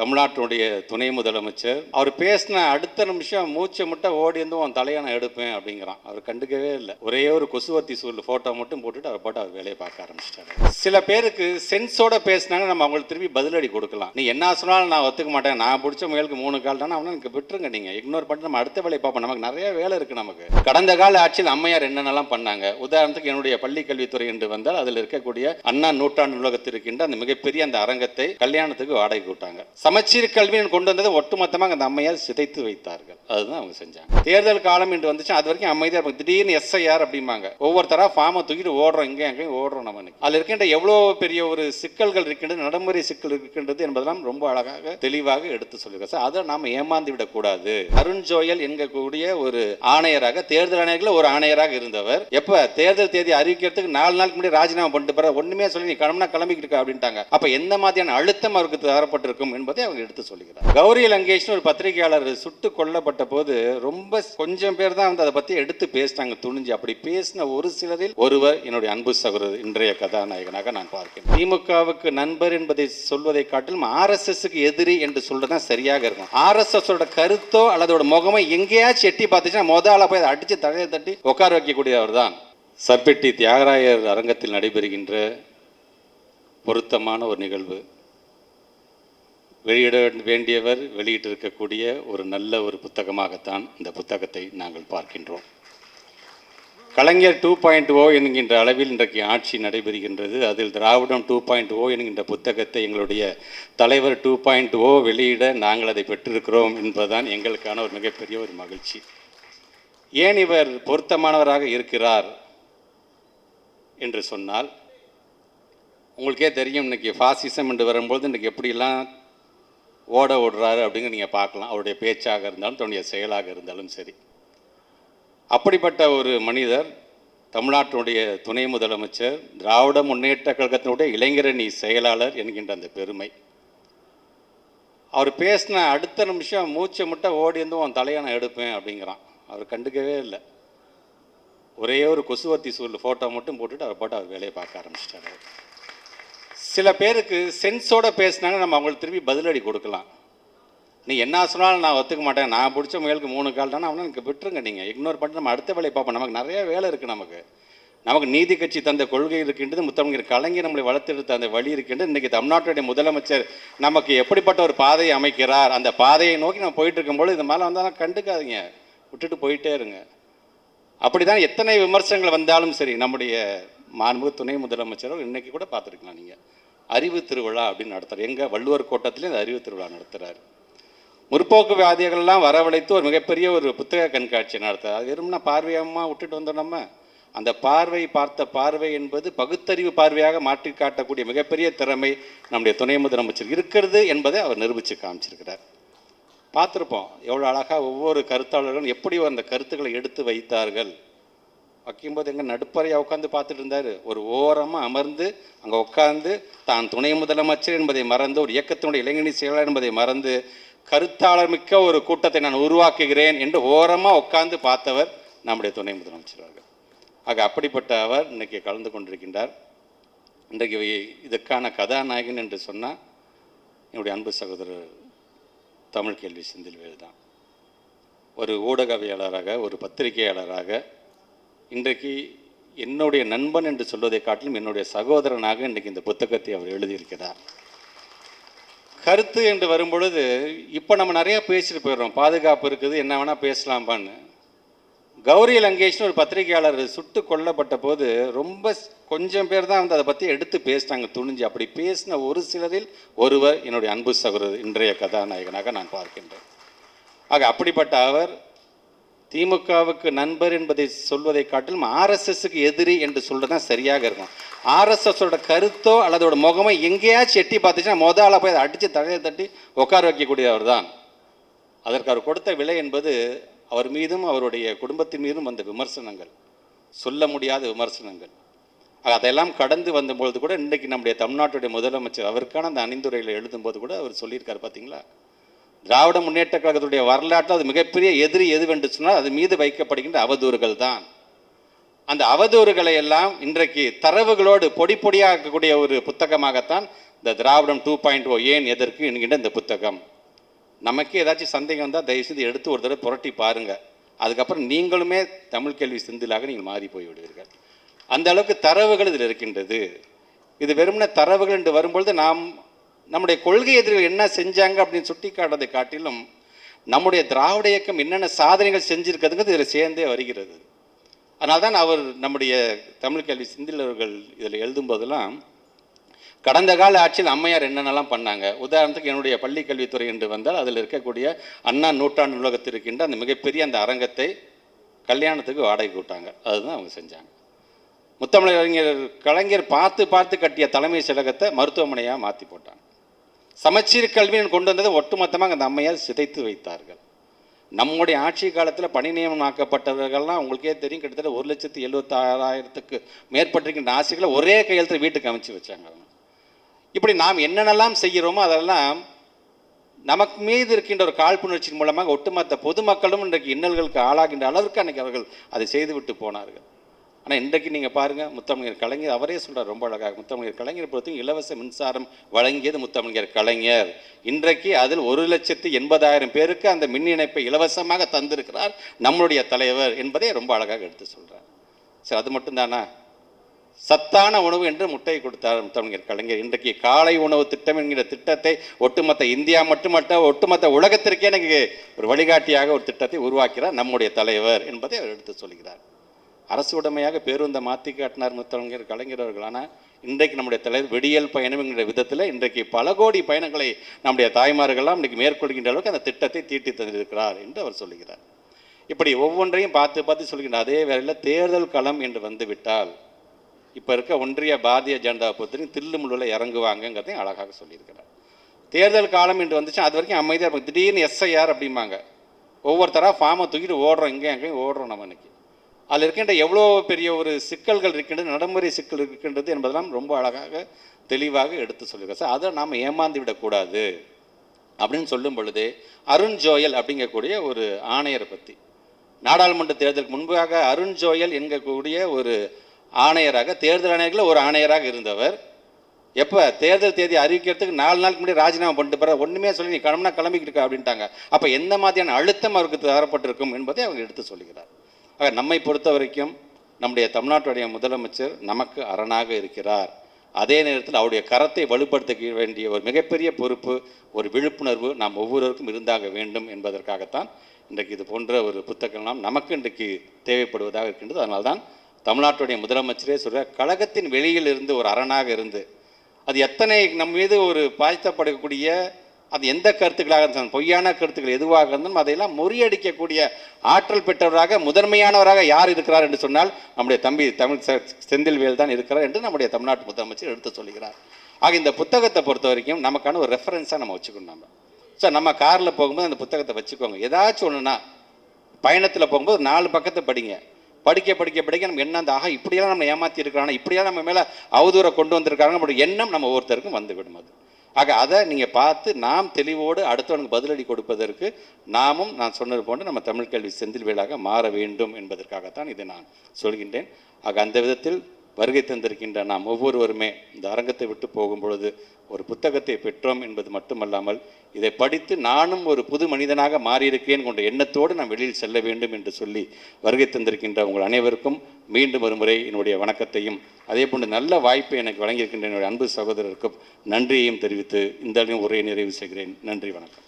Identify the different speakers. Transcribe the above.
Speaker 1: தமிழ்நாட்டினுடைய துணை முதலமைச்சர். அவர் பேசின அடுத்த நிமிஷம் மூச்சை மட்டும் ஓடி இருந்து உன் தலையை நான் எடுப்பேன் அப்படிங்கிறான். அவர் கண்டுக்கவே இல்லை. ஒரே ஒரு கொசுவத்தி சூழல் ஃபோட்டோ மட்டும் போட்டுட்டு அவர் பாட்டு அவர் வேலையை பார்க்க ஆரம்பிச்சிட்டாரு. சில பேருக்கு சென்ஸோட பேசினாங்க நம்ம அவங்களுக்கு திருப்பி பதிலடி கொடுக்கலாம். நீ என்ன சொன்னாலும் நான் ஒத்துக்க மாட்டேன். நான் பிடிச்ச முயலுக்கு மூணு கால் தானே அவனை எனக்கு விட்டுருங்க நீங்க. இக்னோர் பண்ணிட்டு நம்ம அடுத்த வேலையை பார்ப்போம். நமக்கு நிறைய வேலை இருக்கு நமக்கு. கடந்த கால ஆட்சியில் அம்மையார் என்னென்னலாம் பண்ணாங்க? உதாரணத்துக்கு என்னுடைய பள்ளி கல்வித்துறை என்று வந்தால் அதில் இருக்கக்கூடிய அண்ணா நூற்றாண்டு நூலகத்தில் இருக்கின்ற அந்த மிகப்பெரிய அந்த அரங்கத்தை கல்யாணத்துக்கு வாடகை விட்டாங்க சமச்சீர் கல்வின்னு கொண்டு வந்ததை ஒட்டுமொத்தமாக அந்த அம்மையார் சிதைத்து வைத்தார்கள். அதுதான் அவங்க செஞ்சாங்க. தேர்தல் காலம் என்று வந்துச்சு அது வரைக்கும் அமைதியாக இருக்கும் திடீர்னு எஸ்ஐஆர் அப்படிம்பாங்க. ஒவ்வொருத்தரா ஃபார்மை தூக்கிட்டு ஓடுறோம் இங்கே அங்கேயும் ஓடுறோம் நம்ம அதில் இருக்கின்ற எவ்வளோ பெரிய ஒரு சிக்கல்கள் இருக்கின்றது நடைமுறை சிக்கல் இருக்கின்றது என்பதெல்லாம் ரொம்ப அழகாக தெளிவாக எடுத்து சொல்லியிருக்காங்க. சார் அதை நாம் ஏமாந்து விடக்கூடாது. அருண் ஜோயல் என்கக்கூடிய ஒரு ஆணையராக தேர்தல் ஆணையர்கள் ஒரு ஆணையராக இருந்தவர். எப்ப? தேர்தல் தேதி அறிவிக்கிறதுக்கு நாலு நாளுக்கு முன்னாடி ராஜினாமா பண்ணிட்டு போற ஒண்ணுமே சொல்லி நீ கிளம்புனா கிளம்பிக்கிட்டு இருக்க அப்படின்ட்டாங்க. அப்ப எந்த மாதிரியான அழுத்தம் அவருக்கு தரப்பட்டிருக்கும் என்பது அவங்க எடுத்து சொல்லிக்கிறார் கௌரி லங்கேஷ்னு ஒரு பத்திரிகையாளர் சுட்டு கொல்லப்பட்ட போது ரொம்ப கொஞ்சம் பேர் தான் வந்து அதை பத்தி எடுத்து பேசினாங்க துணிஞ்சு. அப்படி பேசின ஒரு சிலரில் ஒருவர் என்னுடைய அன்பு சகோதரர் இன்றைய கதாநாயகனாக நான் பார்க்கிறேன். திமுகவுக்கு நண்பர் என்பதை சொல்வதை காட்டிலும் ஆர்எஸ்எஸ்க்கு எதிரி என்று சொல்றதுதான் சரியாக இருக்கும். ஆர்எஸ்எஸ் கருத்தோ அல்லது முகமோ எங்கேயாச்சும் எட்டி பார்த்துச்சுன்னா முத போய் அதை அடிச்சு தலையை தட்டி உட்கார வைக்கக்கூடியவர் தான். சர்பெட்டி தியாகராயர் அரங்கத்தில் நடைபெறுகின்ற பொருத்தமான ஒரு நிகழ்வு. வெளியிட வேண்டியவர் வெளியிட்டிருக்கக்கூடிய ஒரு நல்ல ஒரு புத்தகமாகத்தான் இந்த புத்தகத்தை நாங்கள் பார்க்கின்றோம். கலைஞர் டூ பாயிண்ட் ஓ என்கின்ற அளவில் இன்றைக்கு ஆட்சி நடைபெறுகின்றது. அதில் திராவிடம் டூ பாயிண்ட் ஓ என்கின்ற புத்தகத்தை எங்களுடைய தலைவர் டூ பாயிண்ட் ஓ வெளியிட நாங்கள் அதை பெற்றிருக்கிறோம் என்பதுதான் எங்களுக்கான ஒரு மிகப்பெரிய ஒரு மகிழ்ச்சி. ஏன் இவர் பொருத்தமானவராக இருக்கிறார் என்று சொன்னால் உங்களுக்கே தெரியும் இன்னைக்கு ஃபாசிசம் என்று வரும்போது இன்றைக்கி எப்படிலாம் ஓட ஓடுறாரு அப்படிங்க நீங்கள் பார்க்கலாம். அவருடைய பேச்சாக இருந்தாலும் தன்னுடைய செயலாக இருந்தாலும் சரி. அப்படிப்பட்ட ஒரு மனிதர் தமிழ்நாட்டினுடைய துணை முதலமைச்சர் திராவிட முன்னேற்ற கழகத்தினுடைய இளைஞரணி செயலாளர் என்கின்ற அந்த பெருமை. அவர் பேசின அடுத்த நிமிஷம் மூச்சை மட்டும் ஓடி இருந்து உன் தலையை நான் எடுப்பேன் அப்படிங்கிறான். அவர் கண்டுக்கவே இல்லை. ஒரே ஒரு கொசுவத்தி சூழல் ஃபோட்டோ மட்டும் போட்டுட்டு அவர் பாட்டு அவர் வேலையை பார்க்க ஆரம்பிச்சிட்டாரு சில பேருக்கு சென்ஸோட பேசினாங்க நம்ம அவங்களுக்கு திரும்பி பதிலடி கொடுக்கலாம். நீ என்ன சொன்னாலும் நான் ஒத்துக்க மாட்டேன். நான் பிடிச்ச முயலுக்கு மூணு கால் தானே அவனை எனக்கு விட்டுருங்க நீங்கள் இக்னோர் பண்ணிட்டு நம்ம அடுத்த வேலையை பார்ப்போம். நமக்கு நிறைய வேலை இருக்குது நமக்கு. நமக்கு நீதி கட்சி தந்த கொள்கை இருக்கின்றது முத்தமிழர் கலைஞர் நம்மளை வளர்த்தெடுத்த அந்த வழி இருக்கின்றது. இன்றைக்கி தமிழ்நாட்டுடைய முதலமைச்சர் நமக்கு எப்படிப்பட்ட ஒரு பாதையை அமைக்கிறார் அந்த பாதையை நோக்கி நம்ம போயிட்டு இருக்கும்போது இது மேலே வந்தாலும் கண்டுக்காதீங்க. விட்டுட்டு போயிட்டே இருங்க. அப்படிதான் எத்தனை விமர்சனங்கள் வந்தாலும் சரி நம்முடைய மாண்பு துணை முதலமைச்சர் இன்றைக்கி கூட பார்த்துருக்கலாம் நீங்கள் அறிவு திருவிழா அப்படின்னு நடத்துகிறார் எங்கள் வள்ளுவர் கோட்டத்திலே இந்த அறிவு திருவிழா நடத்துகிறார் முற்போக்கு வியாதிகள்லாம் வரவழைத்து ஒரு மிகப்பெரிய ஒரு புத்தக கண்காட்சி நடத்துகிறார் அது வெறும்னா பார்வையமாக விட்டுட்டு வந்தோம் நம்ம. அந்த பார்வை பார்த்த பார்வை என்பது பகுத்தறிவு பார்வையாக மாற்றி காட்டக்கூடிய மிகப்பெரிய திறமை நம்முடைய துணை முதலமைச்சர் இருக்கிறது என்பதை அவர் நிரூபித்து காமிச்சிருக்கிறார். பார்த்துருப்போம். எவ்வளோ அழகாக ஒவ்வொரு கருத்தாளர்களும் எப்படி அந்த கருத்துக்களை எடுத்து வைத்தார்கள். வைக்கும்போது எங்கே நடுப்பறையாக உட்காந்து பார்த்துட்டு இருந்தார். ஒரு ஓரமாக அமர்ந்து அங்கே உட்காந்து தான் துணை முதலமைச்சர் என்பதை மறந்து ஒரு இயக்கத்தினுடைய இளைஞரணி செயலாளர் என்பதை மறந்து கருத்தாளர் மிக்க ஒரு கூட்டத்தை நான் உருவாக்குகிறேன் என்று ஓரமாக உட்காந்து பார்த்தவர் நம்முடைய துணை முதலமைச்சர் அவர்கள். ஆக அப்படிப்பட்ட அவர் இன்னைக்கு கலந்து கொண்டிருக்கின்றார். இன்றைக்கு இதற்கான கதாநாயகன் என்று சொன்னால் என்னுடைய அன்பு சகோதரர் தமிழ் கேள்வி செந்தில்வேல் தான் ஒரு ஊடகவியலாளராக ஒரு பத்திரிகையாளராக இன்றைக்கு என்னுடைய நண்பன் என்று சொல்வதை காட்டிலும் என்னுடைய சகோதரனாக இன்றைக்கு இந்த புத்தகத்தை அவர் எழுதியிருக்கிறார். கருத்து என்று வரும்பொழுது இப்போ நம்ம நிறையா பேசிட்டு போயிடுறோம். பாதுகாப்பு இருக்குது என்ன வேணால் பேசலாம்பான்னு. கௌரி லங்கேஷ்னு ஒரு பத்திரிகையாளர் சுட்டு கொல்லப்பட்ட போது ரொம்ப கொஞ்சம் பேர் தான் வந்து அதை பற்றி எடுத்து பேசினாங்க துணிஞ்சு. அப்படி பேசின ஒரு சிலரில் ஒருவர் என்னுடைய அன்பு சகோதரர் இன்றைய கதாநாயகனாக நான் பார்க்கின்றேன். ஆக அப்படிப்பட்ட அவர் திமுகவுக்கு நண்பர் என்பதை சொல்வதை காட்டிலும் ஆர்எஸ்எஸ்க்கு எதிரி என்று சொல்றது தான் சரியாக இருக்கும். ஆர்எஸ்எஸோட கருத்தோ அல்லது அதோட முகமோ எங்கேயாச்சும் எட்டி பார்த்துச்சுன்னா முத போய் அதை அடித்து தலையை தட்டி உட்கார வைக்கக்கூடியவர் தான். அதற்கு அவர் கொடுத்த விலை என்பது அவர் மீதும் அவருடைய குடும்பத்தின் மீதும் வந்த விமர்சனங்கள். சொல்ல முடியாத விமர்சனங்கள். அதெல்லாம் கடந்து வந்தபொழுது கூட இன்றைக்கு நம்முடைய தமிழ்நாட்டுடைய முதலமைச்சர் அவருக்கான அந்த அணிந்துரையில் எழுதும்போது கூட அவர் சொல்லியிருக்காரு பார்த்தீங்களா திராவிட முன்னேற்ற கழகத்துடைய வரலாற்றில் அது மிகப்பெரிய எதிரி எதுவென்று சொன்னால் அது மீது வைக்கப்படுகின்ற அவதூறுகள் தான். அந்த அவதூறுகளை எல்லாம் இன்றைக்கு தரவுகளோடு பொடி பொடியாக்கக்கூடிய ஒரு புத்தகமாகத்தான் இந்த திராவிடம் டூ பாயிண்ட் ஓ ஏன் எதற்கு என்கின்ற இந்த புத்தகம். நமக்கே ஏதாச்சும் சந்தேகம் வந்தால் தயவுசெய்து எடுத்து ஒரு தடவை புரட்டி பாருங்கள் அதுக்கப்புறம் நீங்களுமே தமிழ் கேள்வி சிந்திலாக நீங்கள் மாறி போய்விடுவீர்கள் அந்த அளவுக்கு தரவுகள் இதில் இருக்கின்றது. இது வெறுமனே தரவுகள் என்று வரும்பொழுது நாம் நம்முடைய கொள்கை எதிரிகள் என்ன செஞ்சாங்க அப்படின்னு சுட்டி காட்டுறதை காட்டிலும் நம்முடைய திராவிட இயக்கம் என்னென்ன சாதனைகள் செஞ்சுருக்கிறதுங்கிறது இதில் சேர்ந்தே வருகிறது. அதனால் தான் அவர் நம்முடைய தமிழ் கல்வி சிந்தில் அவர்கள் இதில் எழுதும்போதெல்லாம் கடந்த கால ஆட்சியில் அம்மையார் என்னென்னலாம் பண்ணாங்க? உதாரணத்துக்கு என்னுடைய பள்ளி கல்வித்துறை என்று வந்தால் அதில் இருக்கக்கூடிய அண்ணா நூற்றாண்டு நூலகத்தில் இருக்கின்ற அந்த மிகப்பெரிய அந்த அரங்கத்தை கல்யாணத்துக்கு வாடகை கூட்டாங்க. அதுதான் அவங்க செஞ்சாங்க. முத்தமிழறிஞர் கலைஞர் பார்த்து பார்த்து கட்டிய தலைமை செயலகத்தை மருத்துவமனையாக மாற்றி போட்டாங்க. சமச்சீர் கல்வின்னு கொண்டு வந்ததை ஒட்டுமொத்தமாக அந்த அம்மையார் சிதைத்து வைத்தார்கள். நம்முடைய ஆட்சி காலத்தில் பணி நியமனமாக்கப்பட்டவர்கள்லாம் உங்களுக்கே தெரியும் கிட்டத்தட்ட ஒரு லட்சத்து எழுபத்தாறாயிரத்துக்கு மேற்பட்டிருக்கின்ற ஆசைகளை ஒரே கையெழுத்தில் வீட்டுக்கு அமைச்சு வச்சாங்க இப்படி நாம் என்னென்னலாம் செய்கிறோமோ அதெல்லாம் நமக்கு மீது இருக்கின்ற ஒரு காழ்ப்புணர்ச்சியின் மூலமாக ஒட்டுமொத்த பொதுமக்களும் இன்றைக்கு இன்னல்களுக்கு ஆளாகின்ற அளவிற்கு அன்றைக்கி அவர்கள் அதை செய்துவிட்டு போனார்கள். ஆனால் இன்றைக்கு நீங்கள் பாருங்கள் முத்தமிழர் கலைஞர் அவரே சொல்கிறார் ரொம்ப அழகாக முத்தமிழர் கலைஞர் பொறுத்தவரைக்கும் இலவச மின்சாரம் வழங்கியது முத்தமிழர் கலைஞர். இன்றைக்கு அதில் ஒரு லட்சத்து எண்பதாயிரம் பேருக்கு அந்த மின் இணைப்பை இலவசமாக தந்திருக்கிறார் நம்மளுடைய தலைவர் என்பதை ரொம்ப அழகாக எடுத்து சொல்கிறார் சரி அது மட்டும்தானா? சத்தான உணவு என்று முட்டையை கொடுத்தார் தமிழர் கலைஞர். இன்றைக்கு காலை உணவு திட்டம் என்கிற திட்டத்தை ஒட்டுமொத்த இந்தியா மட்டுமல்ல ஒட்டுமொத்த உலகத்திற்கே எனக்கு ஒரு வழிகாட்டியாக ஒரு திட்டத்தை உருவாக்கிறார் நம்முடைய தலைவர் என்பதை அவர் எடுத்து சொல்கிறார். அரசு உடைமையாக பேருந்தை மாற்றி காட்டினார் முத்தலைஞர் கலைஞர் அவர்கள் ஆனால் இன்றைக்கு நம்முடைய தலைவர் விடியல் பயணம்ங்கிற விதத்தில் இன்றைக்கு பல கோடி பயணங்களை நம்முடைய தாய்மார்கள்லாம் இன்றைக்கு மேற்கொள்கின்ற அளவுக்கு அந்த திட்டத்தை தீட்டி தந்திருக்கிறார் என்று அவர் சொல்கிறார் இப்படி ஒவ்வொன்றையும் பார்த்து பார்த்து சொல்கின்ற அதே வேளையில் தேர்தல் களம் என்று வந்துவிட்டால் இப்போ இருக்க ஒன்றிய பாரதிய ஜனதா பொறுத்தவரைக்கும் தில்லு இறங்குவாங்கங்கிறதையும் அழகாக சொல்லியிருக்கிறார். தேர்தல் காலம் என்று வந்துச்சு அது வரைக்கும் அமைதியாக இருக்கும் திடீர்னு எஸ்ஐஆர் அப்படிம்பாங்க. ஒவ்வொருத்தராக ஃபார்மை தூக்கிட்டு ஓடுறோம் இங்கே அங்கேயும் ஓடுறோம் நம்ம இன்றைக்கி அதில் இருக்கின்ற எவ்வளோ பெரிய ஒரு சிக்கல்கள் இருக்கின்றது நடைமுறை சிக்கல் இருக்கின்றது என்பதெல்லாம் ரொம்ப அழகாக தெளிவாக எடுத்து சொல்லுங்கள் சார் அதை நாம் ஏமாந்து விடக்கூடாது அப்படின்னு சொல்லும் பொழுது அருண் ஜோயல் அப்படிங்கக்கூடிய ஒரு ஆணையரை பற்றி நாடாளுமன்ற தேர்தலுக்கு முன்பாக அருண் ஜோயல் என்கக்கூடிய ஒரு ஆணையராக தேர்தல் ஆணையர்களில் ஒரு ஆணையராக இருந்தவர். எப்போ? தேர்தல் தேதி அறிவிக்கிறதுக்கு நாலு நாளுக்கு முன்னாடி ராஜினாமா பண்ணிட்டு போகிற ஒன்றுமே சொல்லி நீ கிளம்புனா கிளம்பிக்கிட்டு இருக்க அப்படின்ட்டாங்க. அப்போ எந்த மாதிரியான அழுத்தம் அவருக்கு தரப்பட்டிருக்கும் என்பதை அவங்க எடுத்து சொல்கிறார் ஆக நம்மை பொறுத்த வரைக்கும் நம்முடைய தமிழ்நாட்டுடைய முதலமைச்சர் நமக்கு அரணாக இருக்கிறார். அதே நேரத்தில் அவருடைய கரத்தை வலுப்படுத்த வேண்டிய ஒரு மிகப்பெரிய பொறுப்பு ஒரு விழிப்புணர்வு நாம் ஒவ்வொருவருக்கும் இருந்தாக வேண்டும் என்பதற்காகத்தான் இன்றைக்கு இது போன்ற ஒரு புத்தகங்கள்லாம் நமக்கு இன்றைக்கு தேவைப்படுவதாக இருக்கின்றது. அதனால்தான் தமிழ்நாட்டுடைய முதலமைச்சரே சொல்கிற கழகத்தின் வெளியில் இருந்து ஒரு அரணாக இருந்து அது எத்தனை நம் மீது ஒரு பாய்த்தப்படக்கூடிய அது எந்த கருத்துக்களாக இருந்தாலும் பொய்யான கருத்துக்கள் எதுவாக இருந்தாலும் அதையெல்லாம் முறியடிக்கக்கூடிய ஆற்றல் பெற்றவராக முதன்மையானவராக யார் இருக்கிறார் என்று சொன்னால் நம்முடைய தம்பி தமிழ் செந்தில்வேல் தான் இருக்கிறார் என்று நம்முடைய தமிழ்நாட்டு முதலமைச்சர் எடுத்து சொல்கிறார் ஆக இந்த புத்தகத்தை பொறுத்த வரைக்கும் நமக்கான ஒரு ரெஃபரன்ஸாக நம்ம வச்சுக்கணும் நம்ம ஸோ நம்ம காரில் போகும்போது அந்த புத்தகத்தை வச்சுக்கோங்க. ஏதாச்சும் ஒன்றுனா பயணத்தில் போகும்போது நாலு பக்கத்தை படிங்க. படிக்க படிக்க படிக்க நம்ம என்ன அந்த ஆகா இப்படியெல்லாம் நம்ம ஏமாற்றி இருக்கிறாங்க இப்படியெல்லாம் நம்ம மேலே அவதூறை கொண்டு வந்திருக்காங்க நம்மளுடைய எண்ணம் நம்ம ஒவ்வொருத்தருக்கும் வந்துவிடும் அது. ஆக அதை நீங்கள் பார்த்து நாம் தெளிவோடு அடுத்தவனுக்கு பதிலடி கொடுப்பதற்கு நாமும் நான் சொன்னது போன்று நம்ம தமிழ் கல்வி செந்தில் செந்தில்வேலாக மாற வேண்டும் என்பதற்காகத்தான் இதை நான் சொல்கின்றேன். ஆக அந்த விதத்தில் வருகை தந்திருக்கின்ற நாம் ஒவ்வொருவருமே இந்த அரங்கத்தை விட்டு போகும் பொழுது ஒரு புத்தகத்தை பெற்றோம் என்பது மட்டுமல்லாமல் இதை படித்து நானும் ஒரு புது மனிதனாக மாறியிருக்கேன் கொண்ட எண்ணத்தோடு நான் வெளியில் செல்ல வேண்டும் என்று சொல்லி வருகை தந்திருக்கின்ற உங்கள் அனைவருக்கும் மீண்டும் ஒரு முறை என்னுடைய வணக்கத்தையும் அதே போன்று நல்ல வாய்ப்பை எனக்கு வழங்கியிருக்கின்ற என்னுடைய அன்பு சகோதரருக்கும் நன்றியையும் தெரிவித்து இந்த உரையை நிறைவு செய்கிறேன். நன்றி வணக்கம்.